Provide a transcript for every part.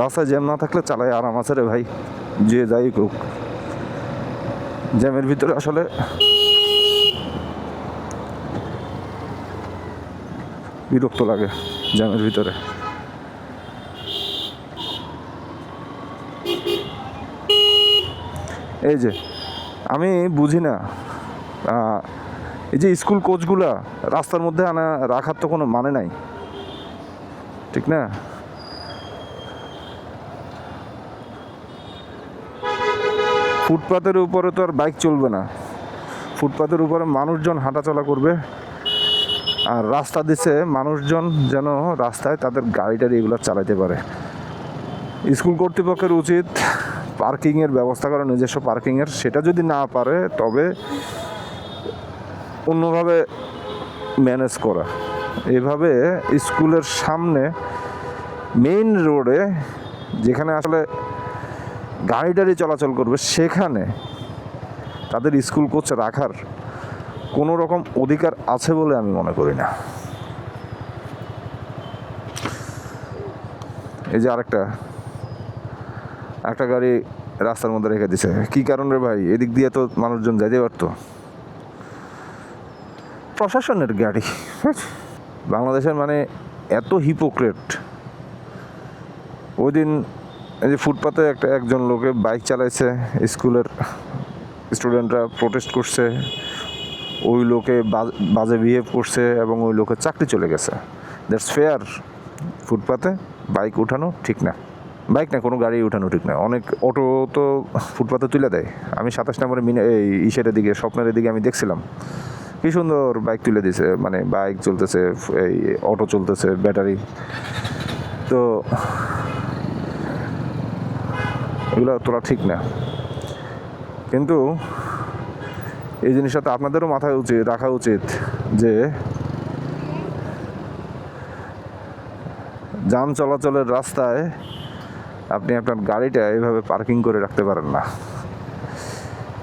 রাস্তায় জ্যাম না থাকলে চালাই আরাম আছে রে ভাই, যে যাই হোক। জ্যামের ভিতরে আসলে বিরক্ত লাগে জ্যামের ভিতরে। এই যে, আমি বুঝি না এই যে স্কুল কোচগুলা রাস্তার মধ্যে আনা, রাখার তো কোনো মানে নাই। ঠিক না? ফুটপাতের উপরে তো আর বাইক চলবে না। ফুটপাতের উপরে মানুষজন হাঁটাচলা করবে আর রাস্তা দিছে মানুষজন যেন রাস্তায় তাদের গাড়ি টাড়ি এগুলো চালাতে পারে। স্কুল কর্তৃপক্ষের উচিত পার্কিংয়ের ব্যবস্থা করা নিজস্ব পার্কিংয়ের। সেটা যদি না পারে, তবে অন্যভাবে ম্যানেজ করা। এভাবে স্কুলের সামনে মেইন রোডে যেখানে আসলে গাড়ি টাড়ি চলাচল করবে, সেখানে তাদের স্কুল কোচ রাখার কোনো রকম অধিকার আছে বলে আমি মনে করি না। এই যে আরেকটা, একটা গাড়ি রাস্তার মধ্যে রেখে দিছে। কি কারণ রে ভাই? এদিক দিয়ে তো মানুষজন যাইতে পারতো। প্রশাসনের গাড়ি। বাংলাদেশের মানে এত হিপোক্রেট ওই দিন এই যে ফুটপাতে একটা একজন লোকে বাইক চালাইছে, স্কুলের স্টুডেন্টরা প্রোটেস্ট করছে, ওই লোকে বাজ- বিহেভ করছে এবং ওই লোকের চাকরি চলে গেছে। দ্যাটস ফেয়ার ফুটপাতে বাইক উঠানো ঠিক না। বাইক না, কোনো গাড়ি উঠানো ঠিক না। অনেক অটো তো ফুটপাতে তুলে দেয়। আমি সাতাশ নম্বরে মিনে, এই ইসের দিকে স্বপ্নের দিকে আমি দেখছিলাম। কি সুন্দর বাইক তুলে দিছে মানে বাইক চলতেছে, এই অটো চলতেছে, ব্যাটারি। তো এগুলো তোলা ঠিক না। কিন্তু এই জিনিসটা তো আপনাদেরও মাথায় উচিত, রাখা উচিত যে যান চলাচলের রাস্তায় আপনি আপনার গাড়িটা এইভাবে পার্কিং করে রাখতে পারেন না।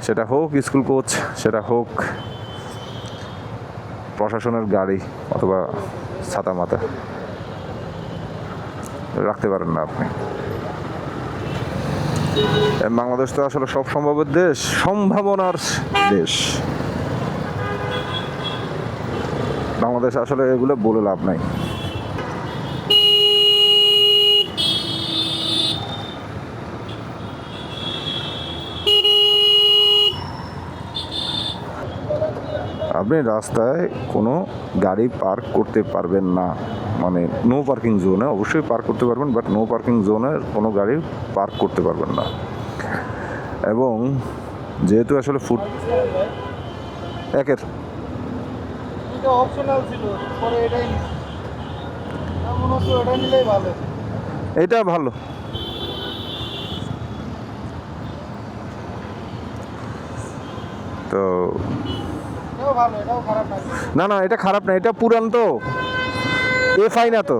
সেটা হোক স্কুল কোচ, সেটা হোক প্রশাসনের গাড়ি অথবা ছাতা মাথা, রাখতে পারেন না আপনি। বাংলাদেশ তো আসলে সব সম্ভবের দেশ, সম্ভাবনার দেশ। বাংলাদেশ আসলে এগুলো বলে লাভ নাই। আপনি রাস্তায় কোনো গাড়ি পার্ক করতে পারবেন না। মানে নো পার্কিং জোনে অবশ্যই পার্ক করতে পারবেন বাট নো পার্কিং জোনে কোনো গাড়ি পার্ক করতে পারবেন না। এবং যেহেতু আসলে ফুট একের। এটা ভালো। তো না না এটা খারাপ না এটা পুরান তো। এফআই না তো?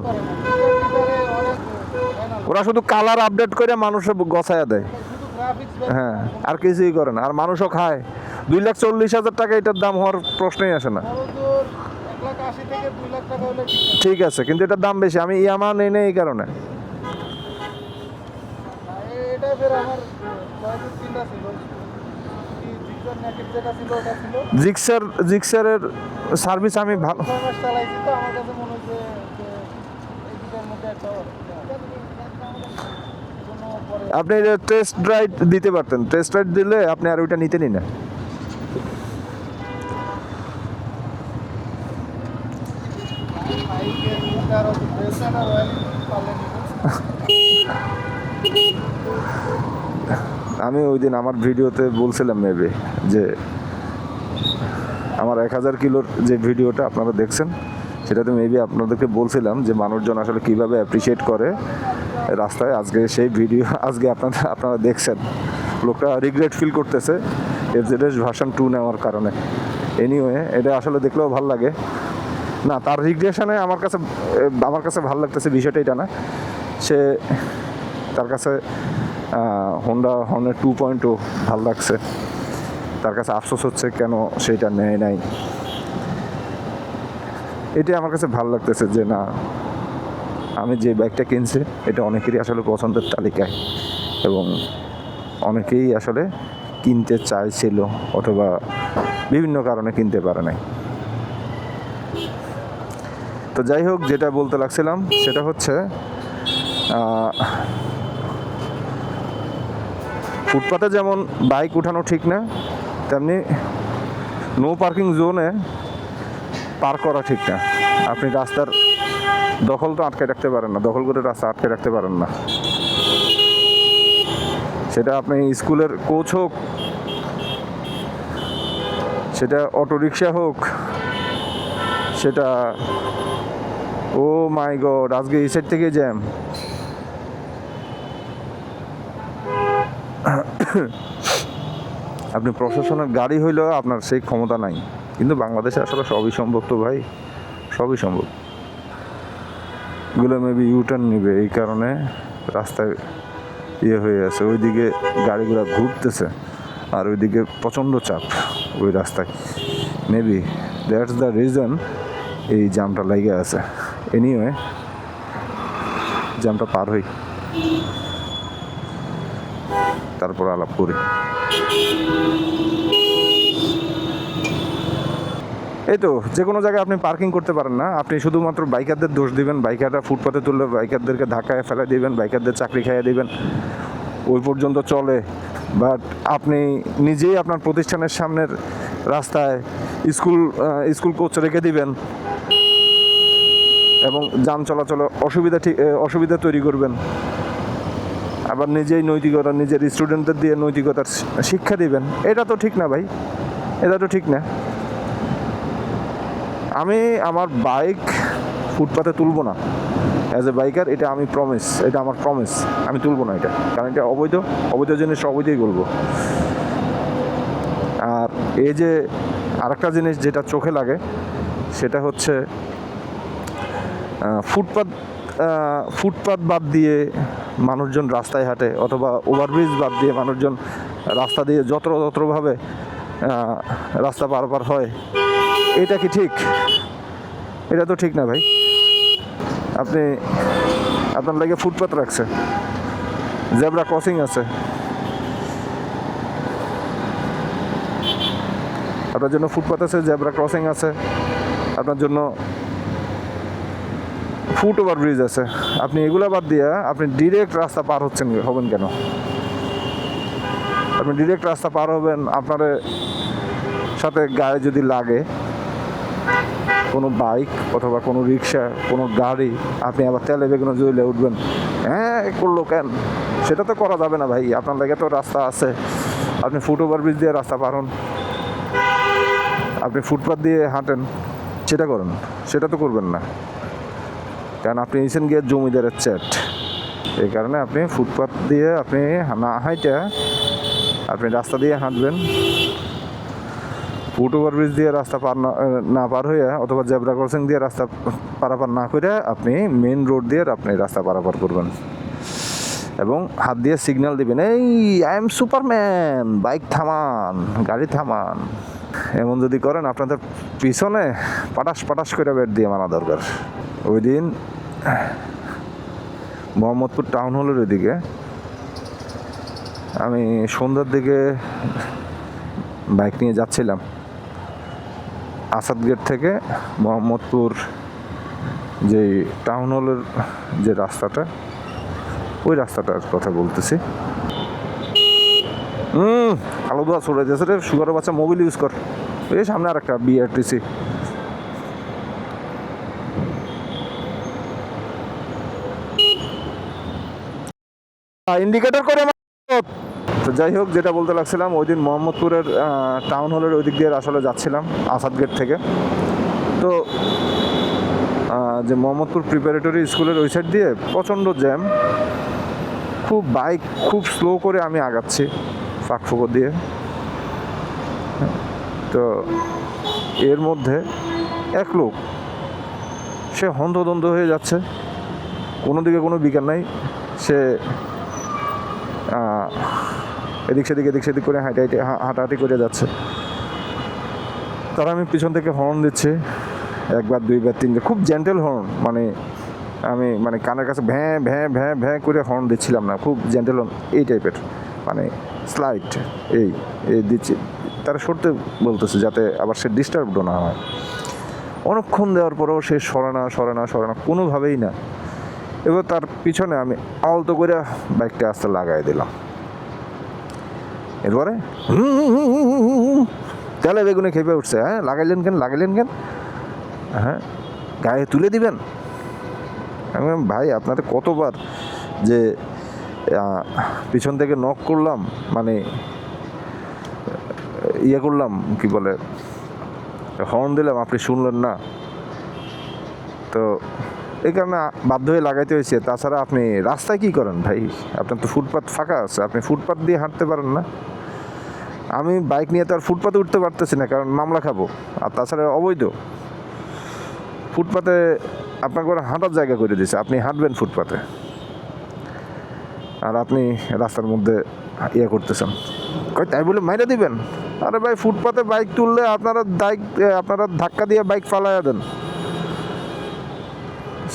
ওরা শুধু কালার আপডেট করে মানুষের গছায়া দেয়। হ্যাঁ আর কিছুই করে না। আর মানুষও খায়। দুই লাখ চল্লিশ হাজার টাকা এটার দাম হওয়ার প্রশ্নই আসে না। ঠিক আছে, কিন্তু এটার দাম বেশি। আমি ইয়ামা নেই নেই এই কারণে। জিক্সার, জিক্সারের সার্ভিস আমি ভালো ছয় মাস চালাইছি তো আমার কাছে মনে হচ্ছে যে এই দুটার মধ্যে একটা কোনো পরে আপনি টেস্ট রাইড দিতে পারতেন টেস্ট রাইড দিলে আপনি আর ওইটা নিতেনই না। আমি ওই দিন আমার ভিডিওতে বলছিলাম মেবি যে আমার এক হাজার কিলোর যে ভিডিওটা আপনারা দেখছেন সেটাতে মেবি আপনাদেরকে বলছিলাম যে মানুষজন আসলে কীভাবে অ্যাপ্রিসিয়েট করে রাস্তায়। আজকে সেই ভিডিও আজকে আপনারা আপনারা দেখছেন। লোকটা রিগ্রেট ফিল করতেছে। এফজেডএস ভার্সন টু নেওয়ার কারণে। এনিওয়ে এটা আসলে দেখলেও ভালো লাগে। না, তার রিগ্রেশনে আমার কাছে আমার কাছে ভালো লাগতেছে বিষয়টা এটা না। সে তার কাছে হোন্ডা হর্নের টু পয়েন্টও ভালো লাগছে। তার কাছে আফসোস হচ্ছে কেন সেটা নেয় নাই। এটাই আমার কাছে ভালো লাগতেছে যে না, আমি যে বাইকটা কিনছি, এটা অনেকেরই আসলে পছন্দের তালিকায়। এবং অনেকেই আসলে কিনতে চাইছিল অথবা বিভিন্ন কারণে কিনতে পারে নাই। তো যাই হোক, যেটা বলতে লাগছিলাম, সেটা হচ্ছে ফুটপাতে যেমন বাইক উঠানো ঠিক না, তেমনি নো পার্কিং জোনে পার করা ঠিক না। আপনি রাস্তার দখল তো আটকে রাখতে পারেন না, দখল করে রাস্তা আটকে রাখতে পারেন না। সেটা আপনি স্কুলের কোচ হোক, সেটা অটোরিকশা হোক, সেটা, ও মাই গড, আজকে এই সাইড থেকে জ্যাম। আপনি প্রশাসনের গাড়ি হইলেও আপনার সেই ক্ষমতা নাই। কিন্তু বাংলাদেশে আসলে সবই সম্ভব তো ভাই, সবই সম্ভব। এগুলো মেবি ইউটার্ন নিবে, এই কারণে রাস্তায় ইয়ে হয়ে আছে। ওইদিকে গাড়িগুলো ঘুরতেছে, আর ওইদিকে প্রচণ্ড চাপ ওই রাস্তায়। মেবি দ্যাটস দ্য রিজন এই জামটা লেগে আছে। এনিওয়ে জামটা পার হই। তারপর আলাপ করি। এই তো যে কোনো জায়গায় আপনি পার্কিং করতে পারেন না। আপনি শুধুমাত্র বাইকারদের দোষ দিবেন বাইকাররা ফুটপাতে তুললে বাইকারদেরকে ধাক্কায় ফেলে দিবেন বাইকারদের চাকরি খাইয়ে দিবেন। ওই পর্যন্ত চলে। বাট আপনি নিজেই আপনার প্রতিষ্ঠানের সামনের রাস্তায় স্কুল স্কুল কোচ রেখে দিবেন। এবং যান চলাচলে অসুবিধা ঠিক অসুবিধা তৈরি করবেন। আবার নিজেই নৈতিকতা, নিজের স্টুডেন্টদের দিয়ে নৈতিকতার শিক্ষা দিবেন। এটা তো ঠিক না ভাই। এটা তো ঠিক না। আমি আমার বাইক ফুটপাতে তুলবো না। অ্যাজ এ বাইকার এটা আমি প্রমিস এটা আমার প্রমিস আমি তুলবো না এটা। কারণ এটা অবৈধ অবৈধ জিনিস অবৈধই বলব। আর এই যে আরেকটা জিনিস যেটা চোখে লাগে, সেটা হচ্ছে ফুটপাত ফুটপাত বাদ দিয়ে মানুষজন রাস্তায় হাঁটে অথবা ওভারব্রিজ বাদ দিয়ে মানুষজন রাস্তা দিয়ে যত্র যত্রভাবে রাস্তা পারাপার হয় এটা কি ঠিক? এটা তো ঠিক না ভাই। আপনি, আপনার লাগে ফুটপাথ রাখছে। জেব্রা ক্রসিং আছে। আপনার জন্য ফুটপাথ আছে, জেব্রা ক্রসিং আছে। আপনার জন্য ফুট ওভার ব্রিজ আছে। আপনি এগুলো বাদ দিয়ে আপনি ডিরেক্ট রাস্তা পার হচ্ছেন হবেন কেন? আপনি ডিরেক্ট রাস্তা পার হবেন, আপনার সাথে গায়ে যদি লাগে কোনো বাইক অথবা কোনো রিক্সা, কোনো গাড়ি, আপনি আবার তেলে বেগুনে জ্বলে উঠবেন। হ্যাঁ করল কেন? সেটা তো করা যাবে না ভাই, আপনার লাগে তো রাস্তা আছে। আপনি ফুট ওভার ব্রিজ দিয়ে রাস্তা পার হন। আপনি ফুটপাথ দিয়ে হাঁটেন, সেটা করুন, সেটা তো করবেন না। কারণ আপনি নিয়েছেন গিয়ে জমিদারের চ্যাট এই কারণে আপনি ফুটপাথ দিয়ে আপনি না হাঁটা আপনি রাস্তা দিয়ে হাঁটবেন। ফুট ওভার ব্রিজ দিয়ে রাস্তা পার না না পার হয়ে অথবা জেব্রা ক্রসিং দিয়ে রাস্তা পারাপার না করে আপনি মেন রোড দিয়ে আপনি রাস্তা পারাপার করবেন। এবং হাত দিয়ে সিগন্যাল দিবেন, এই আই এম সুপারম্যান বাইক থামান, গাড়ি থামান। এমন যদি করেন, আপনাদের পিছনে পাটাস পাটাস করে বেড দিয়ে মানা দরকার। ওই দিন মোহাম্মদপুর টাউন হলের ওইদিকে আমি সন্ধ্যার দিকে বাইক নিয়ে যাচ্ছিলাম। আসাদ গেট থেকে মোহাম্মদপুর যে টাউন হলের যে রাস্তাটা, ওই রাস্তাটার কথা বলতেছি। হুম আলো দোয়া ছড়ে যাচ্ছে রে, সুগারের বাচ্চা মোবিল ইউজ কর। এই সামনে আর একটা বিআরটিসি ইন্ডিকেটর করে। তো যাই হোক, যেটা বলতে লাগছিলাম, ওই দিন মোহাম্মদপুরের টাউন হলের ওই দিক দিয়ে আসলে যাচ্ছিলাম, আসাদ গেট থেকে। তো যে মোহাম্মদপুর প্রিপারেটরি স্কুলের ওই সাইড দিয়ে প্রচণ্ড জ্যাম খুব বাইক খুব স্লো করে আমি আগাচ্ছি, ফাঁক ফুকর দিয়ে। তো, এর মধ্যে এক লোক, সে হন্তদন্ত হয়ে যাচ্ছে। কোনো দিকে কোনো বিকার নাই। সে এদিক সেদিক এদিক সেদিক করে হাঁটে হাঁটে হা- হাঁটাহাঁটি করে যাচ্ছে। তারা আমি পিছন থেকে হর্ন দিচ্ছি। একবার দুইবার তিনবার খুব জেন্টেল হর্ন মানে আমি মানে কানের কাছে ভ্যাঁ ভ্যাঁ ভ্যাঁ ভ্যাঁ করে হর্ন দিচ্ছিলাম না। খুব জেন্টেল হর্ন এই টাইপের মানে স্লাইড এই এই দিচ্ছি। তারা সরতে বলতেছে যাতে আবার সে ডিস্টার্বড না হয়। অনেকক্ষণ দেওয়ার পরেও সে সরে না সরে না সরে না, কোনোভাবেই না। এবার তার পিছনে আমি আলতো করে বাইকটা আস্তে লাগাই দিলাম। এরপরে? তেলে বেগুনে খেপে উঠছে হ্যাঁ? লাগাইলেন কেন? লাগাইলেন কেন? হ্যাঁ? গায়ে তুলে দিবেন? আমি ভাই, আপনাদের কতবার যে পিছন থেকে নক করলাম মানে ইয়ে করলাম, কি বলে হর্ন দিলাম, আপনি শুনলেন না। তো এই কারণে বাধ্য হয়ে লাগাইতে হয়েছে। তাছাড়া আপনি রাস্তায় কি করেন ভাই? আপনার তো ফুটপাত ফাঁকা আছে, আপনি ফুটপাত দিয়ে হাঁটতে পারেন না। আমি বাইক নিয়ে তো আর ফুটপাতে উঠতে পারতেছি না, কারণ মামলা খাব। আর তাছাড়া অবৈধ। ফুটপাতে আপনার করে হাঁটার জায়গা করে দিয়েছে, আপনি হাঁটবেন ফুটপাতে। আর আপনি রাস্তার মধ্যে ইয়ে করতেছেন। তাই বলে মাইরে দিবেন? আরে ভাই, ফুটপাতে বাইক তুললে আপনারা বাইক আপনারা ধাক্কা দিয়ে বাইক ফালাইয়া দেন।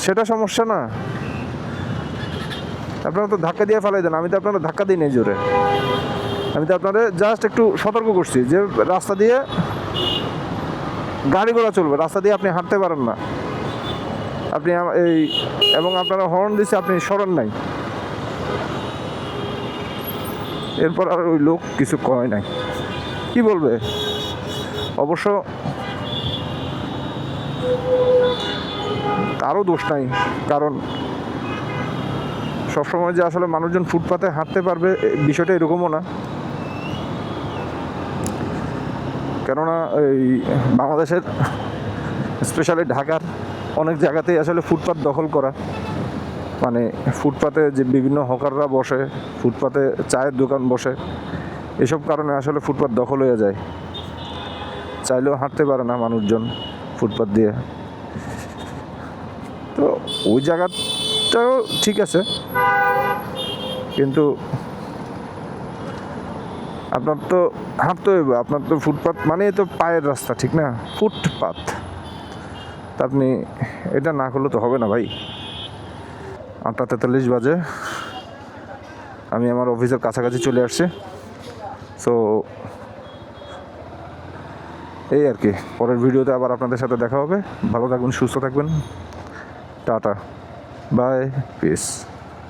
সেটা সমস্যা না। আপনারা তো ধাক্কা দিয়ে ফালাই দেন, আমি তো আপনারা ধাক্কা দিই নেই জোরে। আমি তো আপনারা জাস্ট একটু সতর্ক করছি যে রাস্তা দিয়ে গাড়ি ঘোড়া চলবে, রাস্তা দিয়ে আপনি হাঁটতে পারেন না। আপনি এই এবং আপনারা হর্ন দিচ্ছে আপনি সরেন নাই। এরপর আর ওই লোক কিছু কয় নাই। কি বলবে? অবশ্য তারও দোষ নাই। কারণ সবসময় যে আসলে মানুষজন ফুটপাতে হাঁটতে পারবে বিষয়টা এরকমও না। কেননা এই বাংলাদেশের স্পেশালি ঢাকার অনেক জায়গাতেই আসলে ফুটপাত দখল করা। মানে ফুটপাতে যে বিভিন্ন হকাররা বসে, ফুটপাতে চায়ের দোকান বসে, এসব কারণে আসলে ফুটপাত দখল হয়ে যায়। চাইলেও হাঁটতে পারে না মানুষজন ফুটপাত দিয়ে। তো ওই জায়গাটাও ঠিক আছে। কিন্তু আপনার তো হাঁটতে হইব, আপনার তো ফুটপাত মানে তো পায়ের রাস্তা, ঠিক না? ফুটপাত। তা আপনি এটা না করলে তো হবে না ভাই। আটটা তেতাল্লিশ বাজে। আমি আমার অফিসের কাছাকাছি চলে আসছি। সো এই আর কি। পরের ভিডিওতে আবার আপনাদের সাথে দেখা হবে। ভালো থাকবেন, সুস্থ থাকবেন। Tata by piece